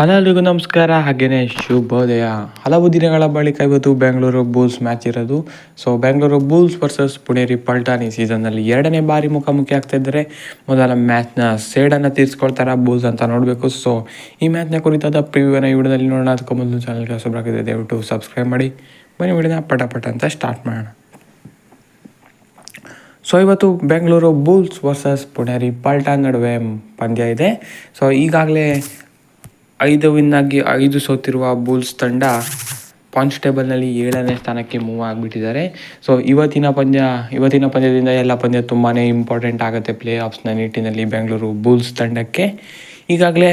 ಹಲರಿಗೂ ನಮಸ್ಕಾರ, ಹಾಗೇನೆ ಶುಭೋದಯ. ಹಲವು ದಿನಗಳ ಬಳಿಕ ಇವತ್ತು ಬೆಂಗಳೂರು ಬುಲ್ಸ್ ಮ್ಯಾಚ್ ಇರೋದು. So, Bengaluru Bulls versus Puneri ಪಲ್ಟಾನಿ ಸೀಸನ್ನಲ್ಲಿ ಎರಡನೇ ಬಾರಿ ಮುಖಾಮುಖಿ ಆಗ್ತಾ ಇದ್ದರೆ ಮೊದಲ ಮ್ಯಾಚ್ನ ಸೇಡನ್ನು ತೀರಿಸ್ಕೊಳ್ತಾರೆ ಬುಲ್ಸ್ ಅಂತ ನೋಡಬೇಕು. ಸೊ, ಈ ಮ್ಯಾಚ್ನ ಕುರಿತಾದ ಪ್ರಿವ್ಯೂನ ಈ ವಿಡಿಯೋದಲ್ಲಿ ನೋಡೋಣ. ಅದಕ್ಕೂ ಮೊದಲು ಚಾನಲ್ಗೆ ಹೊಸಬರಾಗಿದೆ ದಯವಿಟ್ಟು ಸಬ್ಸ್ಕ್ರೈಬ್ ಮಾಡಿ. ಬನ್ನಿ ವಿಡಿಯೋನ ಪಟ ಅಂತ ಸ್ಟಾರ್ಟ್ ಮಾಡೋಣ. ಸೊ, ಇವತ್ತು ಬೆಂಗಳೂರು ಬುಲ್ಸ್ ವರ್ಸಸ್ ಪುಣೇರಿ ಪಲ್ಟಾನ್ ನಡುವೆ ಪಂದ್ಯ ಇದೆ. ಸೊ, ಈಗಾಗಲೇ ಐದು ವಿನ್ನಾಗಿ ಐದು ಸೋತಿರುವ ಬುಲ್ಸ್ ತಂಡ ಪಾಯಿಂಟ್ಸ್ ಟೇಬಲ್ನಲ್ಲಿ ಏಳನೇ ಸ್ಥಾನಕ್ಕೆ ಮೂವ್ ಆಗಿಬಿಟ್ಟಿದ್ದಾರೆ. ಸೊ ಇವತ್ತಿನ ಪಂದ್ಯ, ಇವತ್ತಿನ ಪಂದ್ಯದಿಂದ ಎಲ್ಲ ಪಂದ್ಯ ತುಂಬಾ ಇಂಪಾರ್ಟೆಂಟ್ ಆಗುತ್ತೆ ಪ್ಲೇ ಆಫ್ಸ್ನ ನಿಟ್ಟಿನಲ್ಲಿ ಬೆಂಗಳೂರು ಬುಲ್ಸ್ ತಂಡಕ್ಕೆ. ಈಗಾಗಲೇ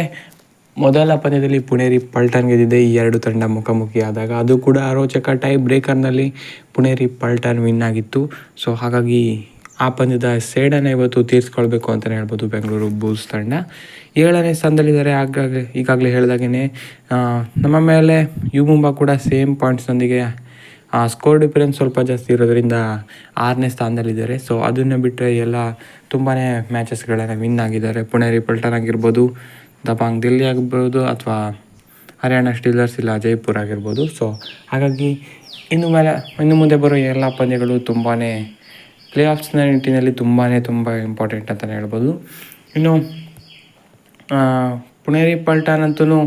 ಮೊದಲ ಪಂದ್ಯದಲ್ಲಿ ಪುಣೇರಿ ಪಲ್ಟನ್ ಗೆದ್ದಿದೆ, ಈ ಎರಡು ತಂಡ ಮುಖಾಮುಖಿ ಆದಾಗ. ಅದು ಕೂಡ ರೋಚಕ ಟೈ ಬ್ರೇಕರ್ನಲ್ಲಿ ಪುಣೇರಿ ಪಲ್ಟನ್ ವಿನ್ ಆಗಿತ್ತು. ಸೊ ಹಾಗಾಗಿ ಆ ಪಂದ್ಯದ ಸೇಡನ್ನು ಇವತ್ತು ತೀರಿಸ್ಕೊಳ್ಬೇಕು ಅಂತಲೇ ಹೇಳ್ಬೋದು ಬೆಂಗಳೂರು ಬೂಲ್ಸ್ ತಂಡ. ಏಳನೇ ಸ್ಥಾನದಲ್ಲಿದ್ದಾರೆ. ಆಗಾಗಲೇ ಈಗಾಗಲೇ ಹೇಳಿದಾಗೇ ನಮ್ಮ ಮೇಲೆ ಯು ಮುಂಬಾ ಕೂಡ ಸೇಮ್ ಪಾಯಿಂಟ್ಸ್ನೊಂದಿಗೆ ಸ್ಕೋರ್ ಡಿಫರೆನ್ಸ್ ಸ್ವಲ್ಪ ಜಾಸ್ತಿ ಇರೋದ್ರಿಂದ ಆರನೇ ಸ್ಥಾನದಲ್ಲಿದ್ದಾರೆ. ಸೊ ಅದನ್ನು ಬಿಟ್ಟರೆ ಎಲ್ಲ ತುಂಬಾ ಮ್ಯಾಚಸ್ಗಳನ್ನು ವಿನ್ ಆಗಿದ್ದಾರೆ. ಪುಣೆ ಪಲ್ಟನ್ ಆಗಿರ್ಬೋದು, ದಬಾಂಗ್ ದಿಲ್ಲಿ ಆಗಿರ್ಬೋದು, ಅಥವಾ ಹರಿಯಾಣ ಸ್ಟೀಲರ್ಸ್ ಇಲ್ಲ ಜೈಪುರ್ ಆಗಿರ್ಬೋದು. ಸೊ ಹಾಗಾಗಿ ಇನ್ನು ಮೇಲೆ ಇನ್ನು ಮುಂದೆ ಬರೋ ಎಲ್ಲ ಪಂದ್ಯಗಳು ತುಂಬಾ ಪ್ಲೇ ಆಫ್ಸ್ನ ನಿಟ್ಟಿನಲ್ಲಿ ತುಂಬಾ ತುಂಬ ಇಂಪಾರ್ಟೆಂಟ್ ಅಂತಲೇ ಹೇಳ್ಬೋದು. ಇನ್ನು ಪುಣೇರಿ ಪಲ್ಟಾನ್ ಅಂತೂ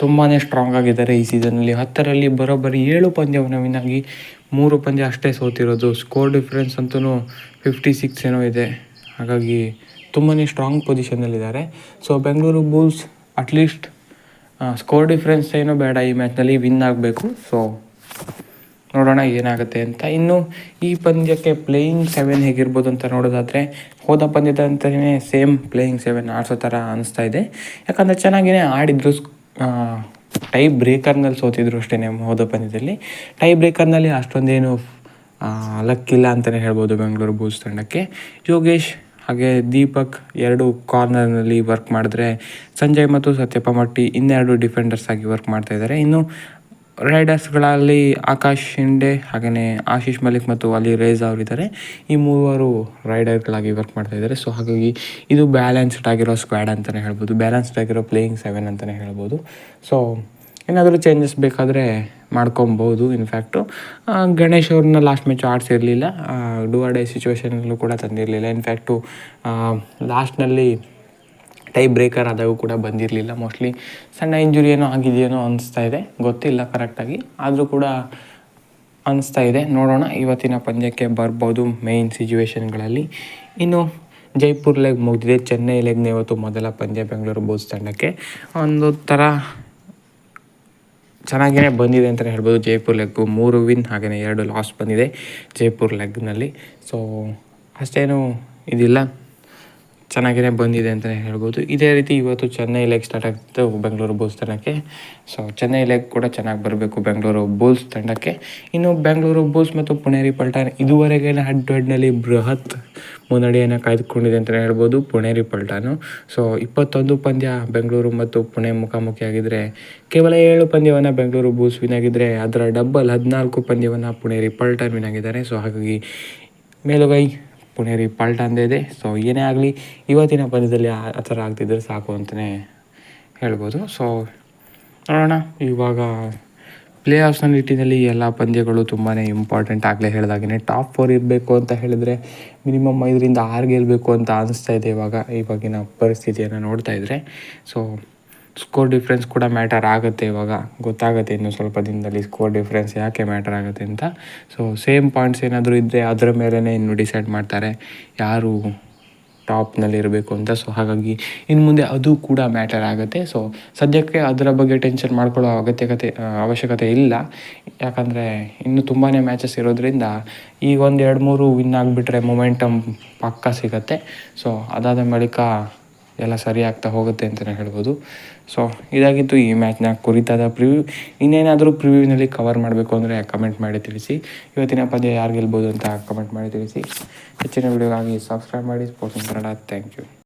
ತುಂಬಾ ಸ್ಟ್ರಾಂಗ್ ಆಗಿದ್ದಾರೆ ಈ ಸೀಸನಲ್ಲಿ ಹತ್ತರಲ್ಲಿ ಬರೋಬ್ಬರಿ ಏಳು ಪಂದ್ಯವನ್ನು ವಿನ್ ಆಗಿ ಮೂರು ಪಂದ್ಯ ಅಷ್ಟೇ ಸೋತಿರೋದು. ಸ್ಕೋರ್ ಡಿಫ್ರೆನ್ಸ್ ಅಂತೂ ಫಿಫ್ಟಿ ಸಿಕ್ಸ್ ಏನೋ ಇದೆ. ಹಾಗಾಗಿ ತುಂಬಾ strong ಪೊಸಿಷನ್ನಲ್ಲಿದ್ದಾರೆ so Bengaluru Bulls at least score difference ಏನೋ ಬೇಡ ಈ ಮ್ಯಾಚ್ನಲ್ಲಿ ವಿನ್ ಆಗಬೇಕು. ಸೊ ನೋಡೋಣ ಏನಾಗುತ್ತೆ ಅಂತ. ಇನ್ನು ಈ ಪಂದ್ಯಕ್ಕೆ ಪ್ಲೇಯಿಂಗ್ ಸೆವೆನ್ ಹೇಗಿರ್ಬೋದು ಅಂತ ನೋಡೋದಾದರೆ, ಹೋದ ಪಂದ್ಯದಂತೆಯೇ ಸೇಮ್ ಪ್ಲೇಯಿಂಗ್ ಸೆವೆನ್ ಆಡಿಸೋ ಥರ ಅನಿಸ್ತಾ ಇದೆ. ಯಾಕಂದರೆ ಚೆನ್ನಾಗಿಯೇ ಆಡಿದ್ರು ಟೈ ಬ್ರೇಕರ್ನಲ್ಲಿ ಸೋತಿದ್ರು ಅಷ್ಟೇ ಹೋದ ಪಂದ್ಯದಲ್ಲಿ. ಟೈ ಬ್ರೇಕರ್ನಲ್ಲಿ ಅಷ್ಟೊಂದೇನು ಲಕ್ಕಿಲ್ಲ ಅಂತಲೇ ಹೇಳ್ಬೋದು ಬೆಂಗಳೂರು ಬೂಸ್ ತಂಡಕ್ಕೆ. ಯೋಗೇಶ್ ಹಾಗೆ ದೀಪಕ್ ಎರಡು ಕಾರ್ನರ್ನಲ್ಲಿ ವರ್ಕ್ ಮಾಡಿದ್ರೆ, ಸಂಜಯ್ ಮತ್ತು ಸತ್ಯಪ್ಪ ಮಟ್ಟಿ ಇನ್ನೆರಡು ಡಿಫೆಂಡರ್ಸ್ ಆಗಿ ವರ್ಕ್ ಮಾಡ್ತಾ ಇದ್ದಾರೆ. ಇನ್ನು ರೈಡರ್ಸ್ಗಳಲ್ಲಿ ಆಕಾಶ್ ಶಿಂಡೆ ಹಾಗೆಯೇ ಆಶೀಶ್ ಮಲಿಕ್ ಮತ್ತು ಅಲಿ ರೇಜ್ ಅವರಿದ್ದಾರೆ. ಈ ಮೂವರು ರೈಡರ್ಗಳಾಗಿ ವರ್ಕ್ ಮಾಡ್ತಾ ಇದ್ದಾರೆ. ಸೊ ಹಾಗಾಗಿ ಇದು ಬ್ಯಾಲೆನ್ಸ್ಡ್ ಆಗಿರೋ ಸ್ಕ್ವಾಡ್ ಅಂತಲೇ ಹೇಳ್ಬೋದು. ಬ್ಯಾಲೆನ್ಸ್ಡ್ ಆಗಿರೋ ಪ್ಲೇಯಿಂಗ್ ಸೆವೆನ್ ಅಂತಲೇ ಹೇಳ್ಬೋದು. ಸೊ ಏನಾದರೂ ಚೇಂಜಸ್ ಬೇಕಾದರೆ ಮಾಡ್ಕೊಬೋದು. ಇನ್ಫ್ಯಾಕ್ಟು ಗಣೇಶ್ ಅವ್ರನ್ನ ಲಾಸ್ಟ್ ಮ್ಯಾಚ್ ಆಡಿಸಿರಲಿಲ್ಲ. ಡೂ ಆರ್ ಡೇ ಸಿಚುವೇಶನಲ್ಲೂ ಕೂಡ ತಂದಿರಲಿಲ್ಲ. ಇನ್ಫ್ಯಾಕ್ಟು ಲಾಸ್ಟ್ನಲ್ಲಿ ಟೈ ಬ್ರೇಕರ್ ಆದಾಗೂ ಕೂಡ ಬಂದಿರಲಿಲ್ಲ. ಮೋಸ್ಟ್ಲಿ ಸಣ್ಣ ಇಂಜುರಿ ಏನೋ ಆಗಿದೆಯೇನೋ ಅನಿಸ್ತಾ ಇದೆ. ಗೊತ್ತಿಲ್ಲ ಕರೆಕ್ಟಾಗಿ ಆದರೂ ಕೂಡ ಅನಿಸ್ತಾ ಇದೆ. ನೋಡೋಣ ಇವತ್ತಿನ ಪಂದ್ಯಕ್ಕೆ ಬರ್ಬೋದು ಮೇಯ್ನ್ ಸಿಚುವೇಷನ್ಗಳಲ್ಲಿ ಇನ್ನು ಜೈಪುರ್ ಲೆಗ್ ಮುಗಿದಿದೆ. ಚೆನ್ನೈ ಲೆಗ್ನ ಇವತ್ತು ಮೊದಲ ಪಂದ್ಯ ಬೆಂಗಳೂರು ಬೋಸ್ ತಂಡಕ್ಕೆ. ಒಂದು ಥರ ಚೆನ್ನಾಗೇ ಬಂದಿದೆ ಅಂತಲೇ ಹೇಳ್ಬೋದು. ಜೈಪುರ್ ಲೆಗ್ ಮೂರು ವಿನ್ ಹಾಗೆಯೇ ಎರಡು ಲಾಸ್ ಬಂದಿದೆ ಜೈಪುರ್ ಲೆಗ್ನಲ್ಲಿ ಸೊ ಅಷ್ಟೇನು ಇದಿಲ್ಲ. ಚೆನ್ನಾಗೇ ಬಂದಿದೆ ಅಂತಲೇ ಹೇಳ್ಬೋದು. ಇದೇ ರೀತಿ ಇವತ್ತು ಚೆನ್ನೈ ಲೆಗ್ ಸ್ಟಾರ್ಟ್ ಆಗ್ತಿತ್ತು ಬೆಂಗಳೂರು ಬುಲ್ಸ್ ತಂಡಕ್ಕೆ. ಸೊ ಚೆನ್ನೈ ಲೆಗ್ ಕೂಡ ಚೆನ್ನಾಗಿ ಬರಬೇಕು ಬೆಂಗಳೂರು ಬುಲ್ಸ್ ತಂಡಕ್ಕೆ. ಇನ್ನು ಬೆಂಗಳೂರು ಬುಲ್ಸ್ ಮತ್ತು ಪುಣೇರಿ ಪಲ್ಟಾನ್ ಇದುವರೆಗಿನ ಹೆಡ್ ಟು ಬೃಹತ್ ಮುನ್ನಡೆಯನ್ನು ಕಾಯ್ದುಕೊಂಡಿದೆ ಅಂತಲೇ ಹೇಳ್ಬೋದು ಪುಣೇರಿ ಪಲ್ಟಾನು. ಸೊ ಇಪ್ಪತ್ತೊಂದು ಪಂದ್ಯ ಬೆಂಗಳೂರು ಮತ್ತು ಪುಣೆ ಮುಖಾಮುಖಿಯಾಗಿದ್ದರೆ ಕೇವಲ ಏಳು ಪಂದ್ಯವನ್ನು ಬೆಂಗಳೂರು ಬುಲ್ಸ್ ವಿನ್ ಆಗಿದ್ದರೆ ಅದರ ಡಬ್ಬಲ್ ಹದಿನಾಲ್ಕು ಪಂದ್ಯವನ್ನು ಪುಣೇರಿ ಪಲ್ಟಾನ್ ವಿನ್ ಆಗಿದ್ದಾರೆ. ಸೊ ಹಾಗಾಗಿ ಮೇಲುಗೈ ಪುಣೇರಿ ಪಾಲ್ಟಾಂದೇ ಇದೆ. ಸೊ ಏನೇ ಆಗಲಿ, ಇವತ್ತಿನ ಪಂದ್ಯದಲ್ಲಿ ಆ ಥರ ಆಗ್ತಿದ್ರೆ ಸಾಕು ಅಂತಲೇ ಹೇಳ್ಬೋದು. ಸೊ ನೋಡೋಣ. ಇವಾಗ ಪ್ಲೇ ಆಫ್ಸ್ನ ನಿಟ್ಟಿನಲ್ಲಿ ಎಲ್ಲ ಪಂದ್ಯಗಳು ತುಂಬಾ ಇಂಪಾರ್ಟೆಂಟ್ ಆಗಲೇ ಹೇಳಿದಾಗೇ ಟಾಪ್ ಫೋರ್ ಇರಬೇಕು ಅಂತ ಹೇಳಿದರೆ ಮಿನಿಮಮ್ ಐದರಿಂದ ಆರು ಗೆಲ್ಲಬೇಕು ಅಂತ ಅನಿಸ್ತಾ ಇದೆ ಇವಾಗ, ಇವಾಗಿನ ಪರಿಸ್ಥಿತಿಯನ್ನು ನೋಡ್ತಾ ಇದ್ದರೆ ಸೊ ಸ್ಕೋರ್ ಡಿಫ್ರೆನ್ಸ್ ಕೂಡ ಮ್ಯಾಟರ್ ಆಗುತ್ತೆ ಇವಾಗ. ಗೊತ್ತಾಗುತ್ತೆ ಇನ್ನು ಸ್ವಲ್ಪ ದಿನದಲ್ಲಿ ಸ್ಕೋರ್ ಡಿಫ್ರೆನ್ಸ್ ಯಾಕೆ ಮ್ಯಾಟರ್ ಆಗುತ್ತೆ ಅಂತ. ಸೊ ಸೇಮ್ ಪಾಯಿಂಟ್ಸ್ ಏನಾದರೂ ಇದ್ದರೆ ಅದರ ಮೇಲೇ ಇನ್ನು ಡಿಸೈಡ್ ಮಾಡ್ತಾರೆ ಯಾರು ಟಾಪ್ನಲ್ಲಿ ಇರಬೇಕು ಅಂತ. ಸೊ ಹಾಗಾಗಿ ಇನ್ನು ಮುಂದೆ ಅದು ಕೂಡ ಮ್ಯಾಟರ್ ಆಗುತ್ತೆ. ಸೊ ಸದ್ಯಕ್ಕೆ ಅದರ ಬಗ್ಗೆ ಟೆನ್ಷನ್ ಮಾಡ್ಕೊಳ್ಳೋ ಅಗತ್ಯಕತೆ ಅವಶ್ಯಕತೆ ಇಲ್ಲ. ಯಾಕಂದರೆ ಇನ್ನು ತುಂಬಾ ಮ್ಯಾಚಸ್ ಇರೋದ್ರಿಂದ ಈಗ ಒಂದು ಎರಡು ಮೂರು ವಿನ್ ಆಗಿಬಿಟ್ರೆ ಮೊಮೆಂಟಮ್ ಪಕ್ಕ ಸಿಗುತ್ತೆ. ಸೊ ಅದಾದ ಬಳಿಕ ಎಲ್ಲ ಸರಿ ಆಗ್ತಾ ಹೋಗುತ್ತೆ ಅಂತಲೇ ಹೇಳ್ಬೋದು. ಸೊ ಇದಾಗಿತ್ತು ಈ ಮ್ಯಾಚ್ನ ಕುರಿತಾದ ಪ್ರಿವ್ಯೂ ಇನ್ನೇನಾದರೂ ಪ್ರಿವ್ಯೂನಲ್ಲಿ ಕವರ್ ಮಾಡಬೇಕು ಅಂದರೆ ಕಮೆಂಟ್ ಮಾಡಿ ತಿಳಿಸಿ. ಇವತ್ತಿನ ಪದ್ಯ ಯಾರು ಗೆಲ್ಬೋದು ಅಂತ ಕಮೆಂಟ್ ಮಾಡಿ ತಿಳಿಸಿ. ಹೆಚ್ಚಿನ ವಿಡಿಯೋಗಾಗಿ ಸಬ್ಸ್ಕ್ರೈಬ್ ಮಾಡಿ. Sports Kannada thank you